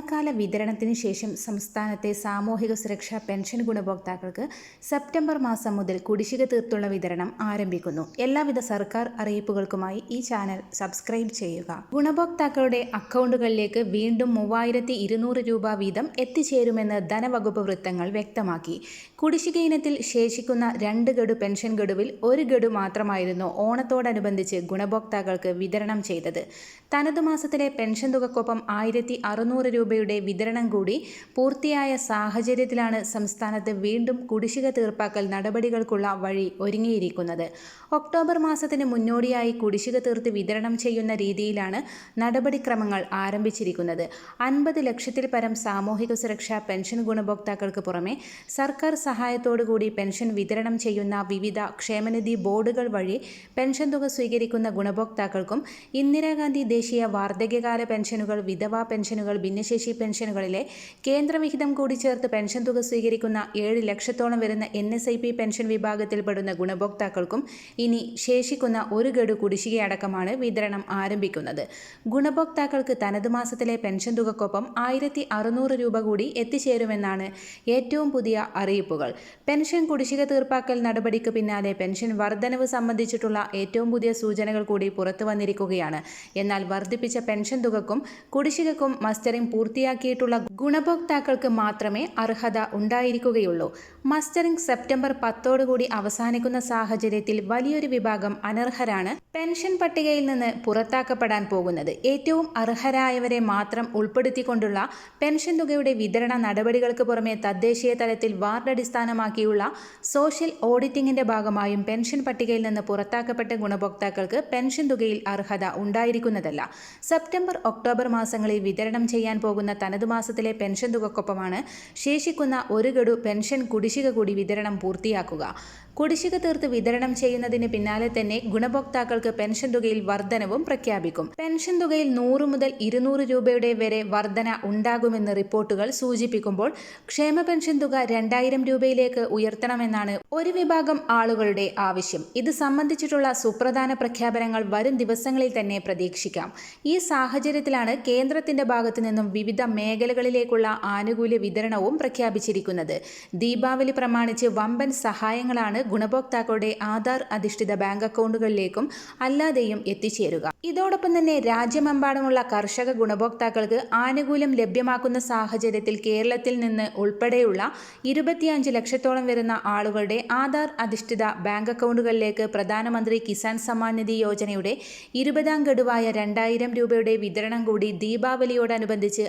ഓണക്കാല വിതരണത്തിന് ശേഷം സംസ്ഥാനത്തെ സാമൂഹിക സുരക്ഷാ പെൻഷൻ ഗുണഭോക്താക്കൾക്ക് സെപ്റ്റംബർ മാസം മുതൽ കുടിശ്ശിക തീർത്തുള്ള വിതരണം ആരംഭിക്കുന്നു. എല്ലാവിധ സർക്കാർ അറിയിപ്പുകൾക്കുമായി ഈ ചാനൽ സബ്സ്ക്രൈബ് ചെയ്യുക. ഗുണഭോക്താക്കളുടെ അക്കൗണ്ടുകളിലേക്ക് വീണ്ടും മൂവായിരത്തി രൂപ വീതം എത്തിച്ചേരുമെന്ന് ധനവകുപ്പ് വൃത്തങ്ങൾ വ്യക്തമാക്കി. കുടിശ്ശിക ഇനത്തിൽ ശേഷിക്കുന്ന രണ്ട് ഗഡു പെൻഷൻ ഗഡുവിൽ ഒരു ഗഡു മാത്രമായിരുന്നു ഓണത്തോടനുബന്ധിച്ച് ഗുണഭോക്താക്കൾക്ക് വിതരണം ചെയ്തത്. തനതു മാസത്തിലെ പെൻഷൻ തുകക്കൊപ്പം ആയിരത്തി അറുന്നൂറ് രൂപയുടെ വിതരണം കൂടി പൂർത്തിയായ സാഹചര്യത്തിലാണ് സംസ്ഥാനത്ത് വീണ്ടും കുടിശ്ശിക തീർപ്പാക്കൽ നടപടികൾക്കുള്ള വഴി ഒരുങ്ങിയിരിക്കുന്നത്. ഒക്ടോബർ മാസത്തിന് മുന്നോടിയായി കുടിശ്ശിക തീർത്ത് വിതരണം ചെയ്യുന്ന രീതിയിലാണ് നടപടിക്രമങ്ങൾ ആരംഭിച്ചിരിക്കുന്നത്. അൻപത് ലക്ഷത്തിൽ പരം സാമൂഹിക സുരക്ഷാ പെൻഷൻ ഗുണഭോക്താക്കൾക്ക് പുറമെ സർക്കാർ സഹായത്തോടുകൂടി പെൻഷൻ വിതരണം ചെയ്യുന്ന വിവിധ ക്ഷേമനിധി ബോർഡുകൾ വഴി പെൻഷൻ തുക സ്വീകരിക്കുന്ന ഗുണഭോക്താക്കൾക്കും ഇന്ദിരാഗാന്ധി ദേശീയ വാർദ്ധക്യകാല പെൻഷനുകൾ വിധവാ പെൻഷനുകൾ ഭിന്നശേഷി പെൻഷനുകളിലെ കേന്ദ്രവിഹിതം കൂടി ചേർത്ത് പെൻഷൻ തുക സ്വീകരിക്കുന്ന ഏഴ് ലക്ഷത്തോളം വരുന്ന N S I P pension വിഭാഗത്തിൽപ്പെടുന്ന ഗുണഭോക്താക്കൾക്കും ഇനി ശേഷിക്കുന്ന ഒരു ഗഡു കുടിശ്ശികയടക്കമാണ് വിതരണം ആരംഭിക്കുന്നത്. ഗുണഭോക്താക്കൾക്ക് തനത് മാസത്തിലെ പെൻഷൻ തുകക്കൊപ്പം ആയിരത്തി അറുന്നൂറ് രൂപ കൂടി എത്തിച്ചേരുമെന്നാണ് ഏറ്റവും പുതിയ അറിയിപ്പുകൾ. പെൻഷൻ കുടിശ്ശിക തീർപ്പാക്കൽ നടപടിക്ക് പിന്നാലെ പെൻഷൻ വർധനവ് സംബന്ധിച്ചിട്ടുള്ള ഏറ്റവും പുതിയ സൂചനകൾ കൂടി പുറത്തു വന്നിരിക്കുകയാണ്. എന്നാൽ വർദ്ധിപ്പിച്ച പെൻഷൻ തുകക്കും കുടിശ്ശികക്കും മസ്റ്ററിംഗ് പൂർത്തിയാക്കിയിട്ടുള്ള ഗുണഭോക്താക്കൾക്ക് മാത്രമേ അർഹത ഉണ്ടായിരിക്കുകയുള്ളൂ. മസ്റ്ററിംഗ് സെപ്റ്റംബർ പത്തോടുകൂടി അവസാനിക്കുന്ന സാഹചര്യത്തിൽ വലിയൊരു വിഭാഗം അനർഹരാണ് പെൻഷൻ പട്ടികയിൽ നിന്ന് പുറത്താക്കപ്പെടാൻ പോകുന്നത്. ഏറ്റവും അർഹരായവരെ മാത്രം ഉൾപ്പെടുത്തിക്കൊണ്ടുള്ള പെൻഷൻ തുകയുടെ വിതരണ നടപടികൾക്ക് പുറമെ തദ്ദേശീയ തലത്തിൽ വാർഡ് അടിസ്ഥാനമാക്കിയുള്ള സോഷ്യൽ ഓഡിറ്റിംഗിന്റെ ഭാഗമായും പെൻഷൻ പട്ടികയിൽ നിന്ന് പുറത്താക്കപ്പെട്ട ഗുണഭോക്താക്കൾക്ക് പെൻഷൻ തുകയിൽ അർഹത ഉണ്ടായിരിക്കുന്നതല്ല. സെപ്റ്റംബർ ഒക്ടോബർ മാസങ്ങളിൽ വിതരണം ചെയ്യാൻ പോകുന്ന തനതു മാസത്തിലെ പെൻഷൻ തുകക്കൊപ്പമാണ് ശേഷിക്കുന്ന ഒരു ഗഡു പെൻഷൻ കുടിശ്ശിക കൂടി വിതരണം പൂർത്തിയാക്കുക. കുടിശ്ശിക തീർത്ത് വിതരണം ചെയ്യുന്നതിന് പിന്നാലെ തന്നെ ഗുണഭോക്താക്കൾക്ക് പെൻഷൻ തുകയിൽ വർധനവും പ്രഖ്യാപിക്കും. പെൻഷൻ തുകയിൽ നൂറ് മുതൽ ഇരുന്നൂറ് രൂപയുടെ വരെ വർധന ഉണ്ടാകുമെന്ന് റിപ്പോർട്ടുകൾ സൂചിപ്പിക്കുമ്പോൾ ക്ഷേമ പെൻഷൻ തുക രണ്ടായിരം രൂപയിലേക്ക് ഉയർത്തണമെന്നാണ് ഒരു വിഭാഗം ആളുകളുടെ ആവശ്യം. ഇത് സംബന്ധിച്ചിട്ടുള്ള സുപ്രധാന പ്രഖ്യാപനങ്ങൾ വരും ദിവസങ്ങളിൽ തന്നെ പ്രതീക്ഷിക്കാം. ഈ സാഹചര്യത്തിലാണ് കേന്ദ്രത്തിന്റെ ഭാഗത്തു നിന്നും വിവിധ മേഖലകളിലേക്കുള്ള ആനുകൂല്യ വിതരണവും പ്രഖ്യാപിച്ചിരിക്കുന്നത്. ദീപാവലി പ്രമാണിച്ച് വമ്പൻ സഹായങ്ങളാണ് ഗുണഭോക്താക്കളുടെ ആധാർ അധിഷ്ഠിത ബാങ്ക് അക്കൗണ്ടുകളിലേക്കും അല്ലാതെയും എത്തിച്ചേരുക. ഇതോടൊപ്പം തന്നെ രാജ്യമെമ്പാടുമുള്ള കർഷക ഗുണഭോക്താക്കൾക്ക് ആനുകൂല്യം ലഭ്യമാക്കുന്ന സാഹചര്യത്തിൽ കേരളത്തിൽ നിന്ന് ഉൾപ്പെടെയുള്ള ഇരുപത്തിയഞ്ച് ലക്ഷത്തോളം വരുന്ന ആളുകളുടെ ആധാർ അധിഷ്ഠിത ബാങ്ക് അക്കൗണ്ടുകളിലേക്ക് പ്രധാനമന്ത്രി കിസാൻ സമ്മാൻ നിധി യോജനയുടെ ഇരുപതാം ഗഡുവായ രണ്ടായിരം രൂപയുടെ വിതരണം കൂടി ദീപാവലിയോടനുബന്ധിച്ച്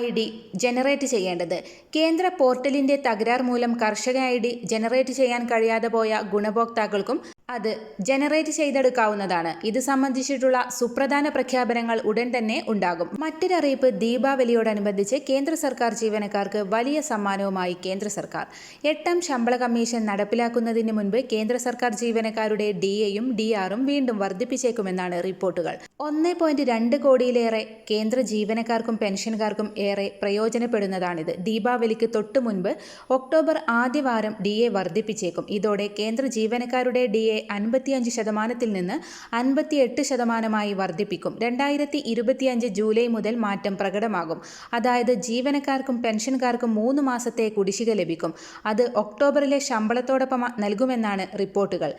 ഐ ഡി ജനറേറ്റ് ചെയ്യേണ്ടത്. കേന്ദ്ര പോർട്ടലിന്റെ തകരാർ മൂലം കർഷക ഐ ഡി ജനറേറ്റ് ചെയ്യാൻ കഴിയാതെ പോയ ഗുണഭോക്താക്കൾക്കും അത് ജനറേറ്റ് ചെയ്തെടുക്കാവുന്നതാണ്. ഇത് സംബന്ധിച്ചിട്ടുള്ള സുപ്രധാന പ്രഖ്യാപനങ്ങൾ ഉടൻ തന്നെ ഉണ്ടാകും. മറ്റൊരറിയിപ്പ് ദീപാവലിയോടനുബന്ധിച്ച് കേന്ദ്ര സർക്കാർ ജീവനക്കാർക്ക് വലിയ സമ്മാനവുമായി കേന്ദ്ര സർക്കാർ. എട്ടാം ശമ്പള കമ്മീഷൻ നടപ്പിലാക്കുന്നതിന് മുൻപ് കേന്ദ്ര സർക്കാർ ജീവനക്കാരുടെ ഡി എയും ഡി ആറും വീണ്ടും വർദ്ധിപ്പിച്ചേക്കുമെന്നാണ് റിപ്പോർട്ടുകൾ. ഒന്ന് പോയിന്റ് രണ്ട് കോടിയിലേറെ കേന്ദ്ര ജീവനക്കാർക്കും പെൻഷൻകാർക്കും ഏറെ പ്രയോജനപ്പെടുന്നതാണിത്. ദീപാവലിക്ക് തൊട്ടു മുൻപ് ഒക്ടോബർ ആദ്യവാരം ഡി എ വർദ്ധിപ്പിച്ചേക്കും. ഇതോടെ കേന്ദ്ര ജീവനക്കാരുടെ ഡി എ അൻപത്തിയഞ്ച് ശതമാനത്തിൽ നിന്ന് അൻപത്തിയെട്ട് ശതമാനമായി വർദ്ധിപ്പിക്കും. രണ്ടായിരത്തി ഇരുപത്തിയഞ്ച് ജൂലൈ മുതൽ മാറ്റം പ്രകടമാകും. അതായത് ജീവനക്കാർക്കും പെൻഷൻകാർക്കും മൂന്ന് മാസത്തെ കുടിശ്ശിക ലഭിക്കും. അത് ഒക്ടോബറിലെ ശമ്പളത്തോടൊപ്പം നൽകുമെന്നാണ് റിപ്പോർട്ടുകൾ.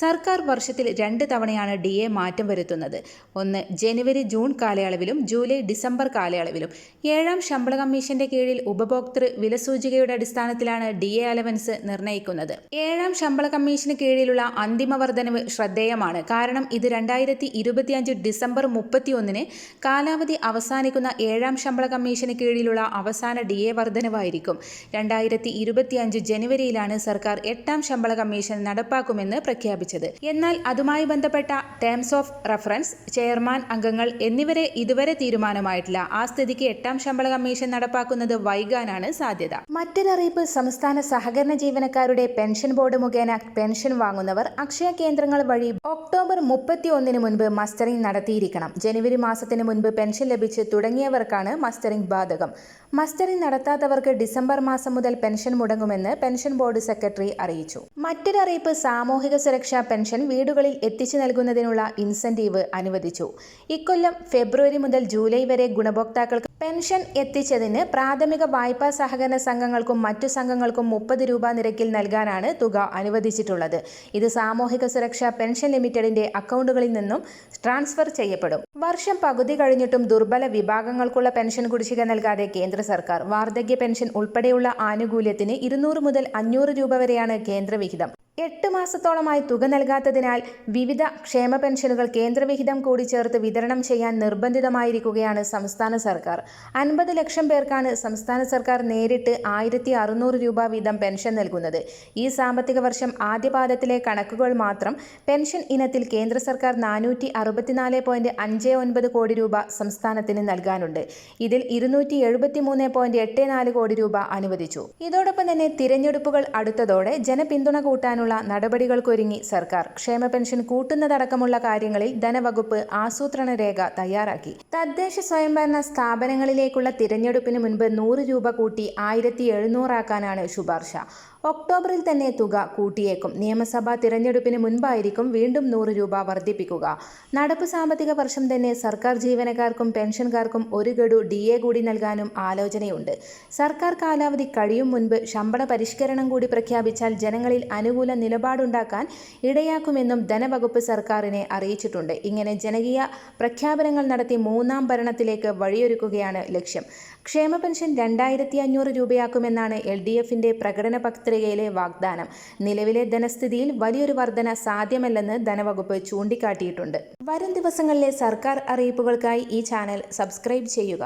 സർക്കാർ വർഷത്തിൽ രണ്ട് തവണയാണ് ഡി എ മാറ്റം വരുത്തുന്നത്. ഒന്ന് ജനുവരി ജൂൺ കാലയളവിലും ജൂലൈ ഡിസംബർ കാലയളവിലും. ഏഴാം ശമ്പള കമ്മീഷന്റെ കീഴിൽ ഉപഭോക്തൃ വിലസൂചികയുടെ അടിസ്ഥാനത്തിലാണ് ഡി എ അലവൻസ് നിർണയിക്കുന്നത് ഏഴാം ശമ്പള കമ്മീഷന് കീഴിലുള്ള അന്തിമ വർധനവ് ശ്രദ്ധേയമാണ്. കാരണം ഇത് രണ്ടായിരത്തി ഇരുപത്തിയഞ്ച് ഡിസംബർ മുപ്പത്തിയൊന്നിന് കാലാവധി അവസാനിക്കുന്ന ഏഴാം ശമ്പള കമ്മീഷന് കീഴിലുള്ള അവസാന ഡി എ വർധനവായിരിക്കും. രണ്ടായിരത്തി ഇരുപത്തിയഞ്ച് ജനുവരിയിലാണ് സർക്കാർ എട്ടാം ശമ്പള കമ്മീഷൻ നടപ്പാക്കുമെന്ന് പ്രഖ്യാപിച്ചത്. സമർപ്പിച്ചത് എന്നാൽ അതുമായി ബന്ധപ്പെട്ട ടേംസ് ഓഫ് റഫറൻസ് ചെയർമാൻ അംഗങ്ങൾ എന്നിവരെ ഇതുവരെ തീരുമാനമായിട്ടില്ല. ആ സ്ഥിതിക്ക് എട്ടാം ശമ്പള കമ്മീഷൻ നടപ്പാക്കുന്നത് വൈകാനാണ് സാധ്യത. മറ്റൊരറിയിപ്പ് സംസ്ഥാന സഹകരണ ജീവനക്കാരുടെ പെൻഷൻ ബോർഡ് മുഖേന പെൻഷൻ വാങ്ങുന്നവർ അക്ഷയ കേന്ദ്രങ്ങൾ വഴി ഒക്ടോബർ മുപ്പത്തി ഒന്നിന് മുൻപ് മസ്റ്ററിംഗ് നടത്തിയിരിക്കണം. ജനുവരി മാസത്തിന് മുൻപ് പെൻഷൻ ലഭിച്ച് തുടങ്ങിയവർക്കാണ് മസ്റ്ററിംഗ് ബാധകം. മസ്റ്ററിംഗ് നടത്താത്തവർക്ക് ഡിസംബർ മാസം മുതൽ പെൻഷൻ മുടങ്ങുമെന്ന് പെൻഷൻ ബോർഡ് സെക്രട്ടറി അറിയിച്ചു. മറ്റൊരറിയിപ്പ് സാമൂഹിക സുരക്ഷാ പെൻഷൻ വീടുകളിൽ എത്തിച്ചു നൽകുന്നതിനുള്ള ഇൻസെന്റീവ് അനുവദിച്ചു. ഇക്കൊല്ലം ഫെബ്രുവരി മുതൽ ജൂലൈ വരെ ഗുണഭോക്താക്കൾക്ക് പെൻഷൻ എത്തിച്ചതിന് പ്രാഥമിക വായ്പാ സഹകരണ സംഘങ്ങൾക്കും മറ്റു സംഘങ്ങൾക്കും മുപ്പത് രൂപ നിരക്കിൽ നൽകാനാണ് തുക അനുവദിച്ചിട്ടുള്ളത്. ഇത് സാമൂഹിക സുരക്ഷാ പെൻഷൻ ലിമിറ്റഡിന്റെ അക്കൗണ്ടുകളിൽ നിന്നും ട്രാൻസ്ഫർ ചെയ്യപ്പെടും. വർഷം പകുതി കഴിഞ്ഞിട്ടും ദുർബല വിഭാഗങ്ങൾക്കുള്ള പെൻഷൻ കുടിശ്ശിക നൽകാതെ കേന്ദ്ര സർക്കാർ വാർദ്ധക്യ പെൻഷൻ ഉൾപ്പെടെയുള്ള ആനുകൂല്യത്തിന് ഇരുന്നൂറ് മുതൽ അഞ്ഞൂറ് രൂപ വരെയാണ് കേന്ദ്രവിഹിതം. എട്ട് മാസത്തോളമായി തുക നൽകാത്തതിനാൽ വിവിധ ക്ഷേമ പെൻഷനുകൾ കേന്ദ്രവിഹിതം കൂടി ചേർത്ത് വിതരണം ചെയ്യാൻ നിർബന്ധിതമായിരിക്കുകയാണ് സംസ്ഥാന സർക്കാർ. അൻപത് ലക്ഷം പേർക്കാണ് സംസ്ഥാന സർക്കാർ നേരിട്ട് ആയിരത്തി അറുന്നൂറ് രൂപ വീതം പെൻഷൻ നൽകുന്നത്. ഈ സാമ്പത്തിക വർഷം ആദ്യപാദത്തിലെ കണക്കുകൾ മാത്രം പെൻഷൻ ഇനത്തിൽ കേന്ദ്ര സർക്കാർ നാനൂറ്റി അറുപത്തിനാല് പോയിന്റ് അഞ്ച് ഒൻപത് കോടി രൂപ സംസ്ഥാനത്തിന് നൽകാനുണ്ട്. ഇതിൽ ഇരുന്നൂറ്റി എഴുപത്തി മൂന്ന് പോയിന്റ് എട്ട് നാല് കോടി രൂപ അനുവദിച്ചു. ഇതോടൊപ്പം തന്നെ തിരഞ്ഞെടുപ്പുകൾ അടുത്തതോടെ ജനപിന്തുണ കൂട്ടാനുള്ള നടപടികൾക്കൊരുങ്ങി സർക്കാർ. ക്ഷേമ പെൻഷൻ കൂട്ടുന്നതടക്കമുള്ള കാര്യങ്ങളിൽ ധനവകുപ്പ് ആസൂത്രണ രേഖ തയ്യാറാക്കി. തദ്ദേശ സ്വയംഭരണ സ്ഥാപനങ്ങളിലേക്കുള്ള തിരഞ്ഞെടുപ്പിന് മുൻപ് നൂറ് രൂപ കൂട്ടി ആയിരത്തി എഴുന്നൂറാക്കാനാണ് ശുപാർശ. ഒക്ടോബറിൽ തന്നെ തുക കൂട്ടിയേക്കും. നിയമസഭാ തിരഞ്ഞെടുപ്പിന് മുൻപായിരിക്കും വീണ്ടും നൂറ് രൂപ വർദ്ധിപ്പിക്കുക. നടപ്പ് സാമ്പത്തിക വർഷം തന്നെ സർക്കാർ ജീവനക്കാർക്കും പെൻഷൻകാർക്കും ഒരു ഗഡു ഡി എ കൂടി നൽകാനും ആലോചനയുണ്ട്. സർക്കാർ കാലാവധി കഴിയും മുൻപ് ശമ്പള പരിഷ്കരണം കൂടി പ്രഖ്യാപിച്ചാൽ ജനങ്ങളിൽ അനുകൂല നിലപാടുണ്ടാക്കാൻ ഇടയാക്കുമെന്നും ധനവകുപ്പ് സർക്കാരിനെ അറിയിച്ചിട്ടുണ്ട്. ഇങ്ങനെ ജനകീയ പ്രഖ്യാപനങ്ങൾ നടത്തി മൂന്നാം ഭരണത്തിലേക്ക് വഴിയൊരുക്കുകയാണ് ലക്ഷ്യം. ക്ഷേമ പെൻഷൻ രണ്ടായിരത്തി അഞ്ഞൂറ് രൂപയാക്കുമെന്നാണ് എൽ ഡി എഫിന്റെ പ്രകടന പത്രികയിലെ വാഗ്ദാനം. നിലവിലെ ധനസ്ഥിതിയിൽ വലിയൊരു വർധന സാധ്യമല്ലെന്ന് ധനവകുപ്പ് ചൂണ്ടിക്കാട്ടിയിട്ടുണ്ട്. വരും ദിവസങ്ങളിലെ സർക്കാർ അറിയിപ്പുകൾക്കായി ഈ ചാനൽ സബ്സ്ക്രൈബ് ചെയ്യുക.